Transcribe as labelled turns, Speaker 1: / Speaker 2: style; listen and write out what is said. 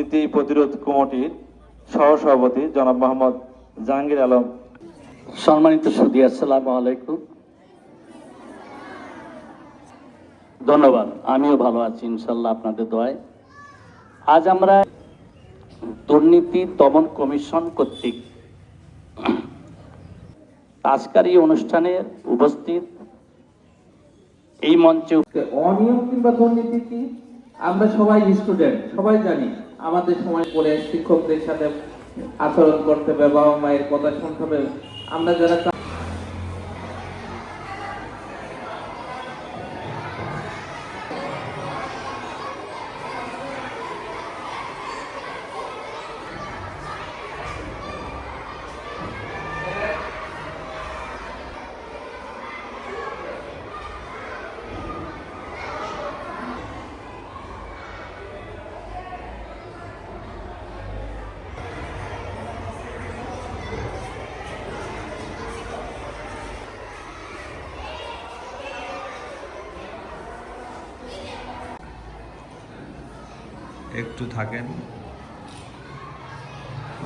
Speaker 1: দুর্নীতি প্রতিরোধ কমিটির সহসভাপতি জনাব মোহাম্মদ জাহাঙ্গীর আলম।
Speaker 2: সম্মানিত সুদী আসসালামু আলাইকুম। ধন্যবাদ আমিও ভালো আছি ইনশাল্লাহ আপনাদের দোয়ায়। আজ আমরা দুর্নীতি দমন কমিশন কর্তৃক আজকের এই অনুষ্ঠানের উপস্থিত এই মঞ্চে
Speaker 3: অনিয়ম কিংবা দুর্নীতি কি? আমরা সবাই স্টুডেন্ট সবাই জানি। আমাদের সময় পড়ে শিক্ষকদের সাথে আচরণ করতে হবে বাবা মায়ের কথা শুনতে হবে। আমরা যারা
Speaker 4: একটু থাকেন।